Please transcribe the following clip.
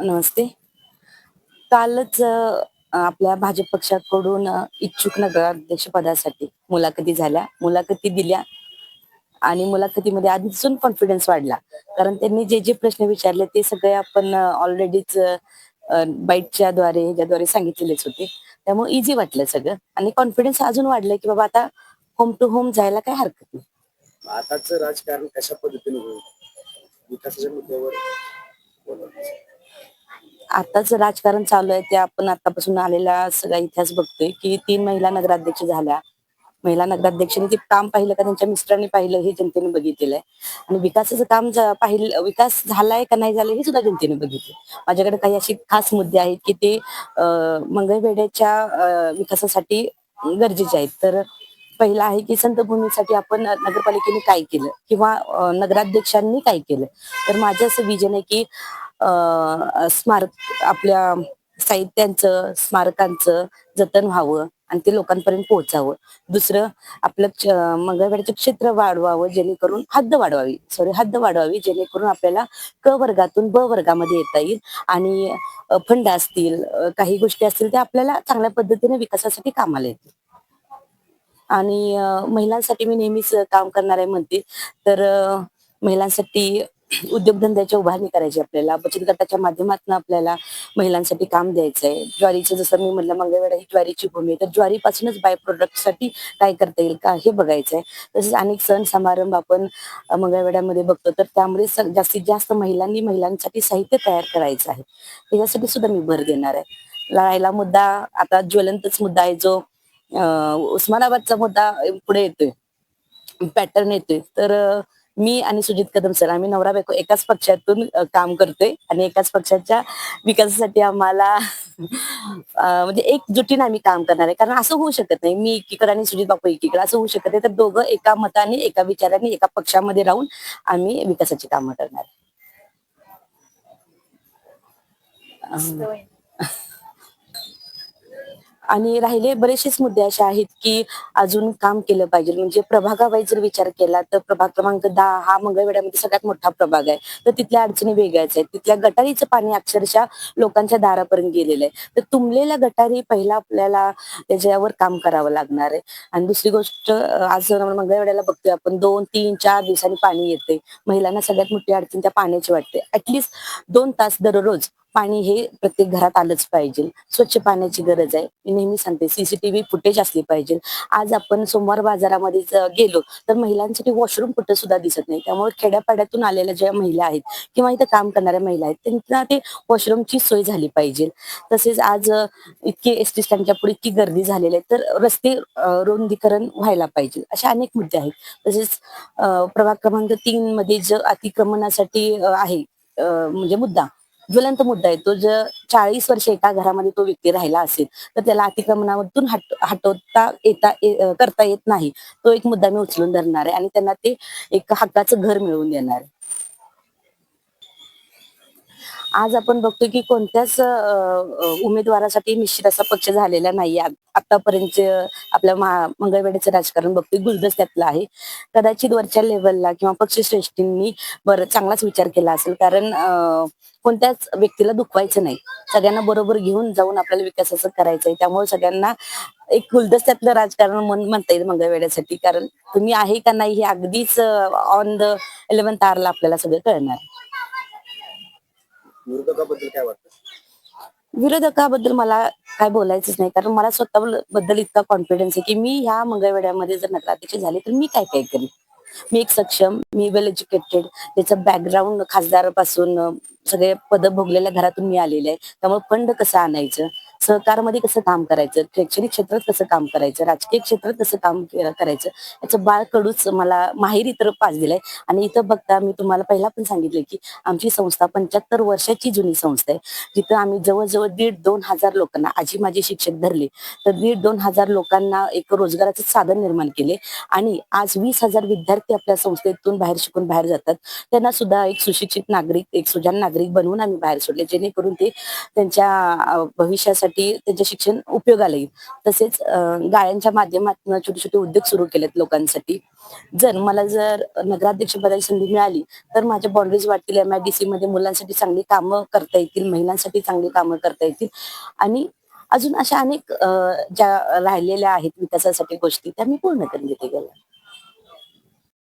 नमस्ते. कालच आपल्या भाजप पक्षाकडून इच्छुक नगराध्यक्ष पदासाठी मुलाखती झाल्या. मुलाखती दिल्या आणि मुलाखतीमध्ये अजून कॉन्फिडन्स वाढला. कारण त्यांनी जे जे प्रश्न विचारले ते सगळे आपण ऑलरेडीच बाईटच्या द्वारे ह्याच्याद्वारे सांगितलेलेच होते. त्यामुळे इझी वाटलं सगळं. आणि कॉन्फिडन्स अजून वाढलं की बाबा आता होम टू होम जायला काय हरकत नाही. आताच राजकारण कशा पद्धतीने होईल? विकासाच्या मुद्द्यावर आताच राजकारण चालू आहे ते आपण आतापासून आलेला सगळा इतिहास बघतोय की तीन महिला नगराध्यक्ष झाल्या. महिला नगराध्यक्षांनी ते काम पाहिलं का त्यांच्या मिस्टरांनी पाहिलं हे जनतेने बघितलेलं आहे. आणि विकासाचं काम पाहिलं विकास झालाय का नाही झालं हे सुद्धा जनतेने बघितलं माझ्याकडे काही असे खास मुद्दे आहेत की ते अं, विकासासाठी गरजेचे आहेत. तर पहिला आहे की संतभूमीसाठी आपण नगरपालिकेने काय केलं? किंवा नगराध्यक्षांनी काय केलं? तर माझं असं विजन आहे की स्मारक आपल्या साहित्यांचं स्मारकांचं जतन व्हावं आणि ते लोकांपर्यंत पोहोचावं. दुसरं आपलं क्ष- क्षेत्र वाढवावं जेणेकरून हद्द वाढवावी. सॉरी हद्द वाढवावी जेणेकरून आपल्याला क वर्गातून ब वर्गामध्ये येता येईल आणि फंड असतील काही गोष्टी असतील त्या आपल्याला चांगल्या पद्धतीने विकासासाठी कामाला येतील. आणि महिलांसाठी मी नेहमीच काम करणार आहे म्हणते तर महिलांसाठी उद्योगधंद्याची उभारणी करायची आपल्याला. बचत गटाच्या माध्यमातून आपल्याला महिलांसाठी काम द्यायचं आहे ज्वारीचं जसं मी म्हटलं मंगळवेळा ही ज्वारीची भूमी आहे. तर ज्वारीपासूनच बाय प्रोडक्टसाठी काय करता येईल का हे बघायचं आहे तसेच अनेक सण समारंभ आपण मंगळवेड्यामध्ये बघतो. तर त्यामुळे जास्तीत जास्त महिलांनी महिलांसाठी साहित्य तयार करायचं आहे. त्याच्यासाठी सुद्धा मी भर देणार आहे. लढायला मुद्दा आता ज्वलंतच मुद्दा आहे जो उस्मानाबादचा मुद्दा पुढे येतोय. पॅटर्न येतोय. तर मी आणि सुजित कदम सर आम्ही नवरा बायको एकाच पक्षातून काम करतोय आणि एकाच पक्षाच्या विकासासाठी आम्हाला म्हणजे एकजुटीने आम्ही काम करणार आहे. कारण असं होऊ शकत नाही. मी एकीकडे आणि सुजित बापू एकीकडे असं होऊ शकत नाही. तर दोघं एका मताने एका विचाराने एका पक्षामध्ये राहून आम्ही विकासाची कामं करणार आहे. आणि राहिले बरेचसेच मुद्दे असे आहेत की अजून काम केलं पाहिजे. म्हणजे प्रभागावाईज जर विचार केला तर प्रभाग क्रमांक दहा हा मंगळवेड्यामध्ये सगळ्यात मोठा प्रभाग आहे. तर तिथल्या अडचणी वेगळ्याच आहेत. तिथल्या गटारीचं पाणी अक्षरशः लोकांच्या दारापर्यंत गेलेलं आहे. तर तुंबलेल्या गटारी पहिला आपल्याला त्याच्यावर काम करावं लागणार आहे. आणि दुसरी गोष्ट आज मंगळवेड्याला बघतोय आपण दोन तीन चार दिवसांनी पाणी येते महिलांना सगळ्यात मोठी अडचण त्या पाण्याची वाटते. ऍटलिस्ट दोन तास दररोज पाणी हे प्रत्येक घरात आलंच पाहिजे. स्वच्छ पाण्याची गरज आहे. मी नेहमी सांगते सीसीटीव्ही फुटेज असली पाहिजे. आज आपण सोमवार बाजारामध्ये गेलो तर महिलांसाठी वॉशरूम कुठं सुद्धा दिसत नाही. त्यामुळे खेड्यापाड्यातून आलेल्या ज्या महिला आहेत किंवा इथं काम करणाऱ्या महिला आहेत त्यांना ते वॉशरूमची सोय झाली पाहिजे. तसेच आज इतके एस टी स्टँडच्या पुढे इतकी गर्दी झालेली आहे तर रस्ते रुंदीकरण व्हायला पाहिजे. असे अनेक मुद्दे आहेत. तसेच प्रभाग क्रमांक तीन मध्ये जे अतिक्रमणासाठी आहे म्हणजे मुद्दा. ज्वलंत मुद्दा आहे. तो जर चाळीस वर्ष एका घरामध्ये तो व्यक्ती राहिला असेल तर त्याला अतिक्रमणावरून हट हटवता येता करता येत नाही. तो एक मुद्दा मी उचलून धरणार आहे आणि त्यांना ते एक हक्काचं घर मिळवून देणार आहे. आज आपण बघतो की कोणत्याच उमेदवारासाठी निश्चित असा पक्ष झालेला नाही आतापर्यंत आपल्या मंगळवेड्याचं राजकारण बघतोय गुलदस्त्यातलं आहे. कदाचित वरच्या लेवलला किंवा पक्षश्रेष्ठींनी बरं चांगलाच विचार केला असेल. कारण कोणत्याच व्यक्तीला दुखवायचं नाही. सगळ्यांना बरोबर घेऊन जाऊन आपल्याला विकासाचं करायचंय. त्यामुळे सगळ्यांना एक गुलदस्त्यातलं राजकारण म्हण- म्हणता येईल मंगळवेड्यासाठी कारण तुम्ही आहे का नाही हे अगदीच ऑन द इलेव्हन्थ आरला आपल्याला सगळं कळणार. विरोधकाबद्दल काय वाटतं? विरोधकाबद्दल मला काय बोलायचंच नाही. कारण मला स्वतः बद्दल इतका कॉन्फिडन्स आहे की मी ह्या मंगळवेड्यामध्ये जर नगराध्यक्ष झाले तर मी काय काय करेन? मी एक सक्षम मी वेल एज्युकेटेड त्याचं बॅकग्राऊंड खासदारापासून सगळे पद भोगलेल्या घरातून मी आलेले आहे. त्यामुळे फंड कसं आणायचं? सहकारमध्ये कसं काम करायचं शैक्षणिक क्षेत्रात कसं काम करायचं राजकीय क्षेत्रात कसं काम करायचं याचं बाळ कडूच मला माहेरी तर पास दिलाय. आणि इथं बघता मी तुम्हाला पहिला पण सांगितलं की आमची संस्था पंच्याहत्तर वर्षाची जुनी संस्था आहे. जिथं आम्ही जवळजवळ दीड दोन हजार लोकांना आजी माझी शिक्षक धरले. तर दीड दोन हजार लोकांना एक रोजगाराचे साधन निर्माण केले. आणि आज वीस हजार विद्यार्थी आपल्या संस्थेतून बाहेर शिकून बाहेर जातात. त्यांना सुद्धा एक सुशिक्षित नागरिक एक सुजान नागरिक बनवून आम्ही बाहेर सोडले. जेणेकरून ते त्यांच्या भविष्यासाठी मुलांसाठी त्यांचे शिक्षण उपयोगाला येईल तसेच गाळ्यांच्या माध्यमातून छोटे छोटे उद्योग सुरू केलेत लोकांसाठी. जर मला जर नगराध्यक्ष पदाची संधी मिळाली तर माझ्या बाउंड्रीज वाटतील एम आय डी सी मध्ये मुलांसाठी चांगली कामं करता येतील महिलांसाठी चांगली कामं करता येतील. आणि अजून अशा अनेक ज्या राहिलेल्या आहेत विकासासाठी गोष्टी त्या मी पूर्ण करून घेते गेल्या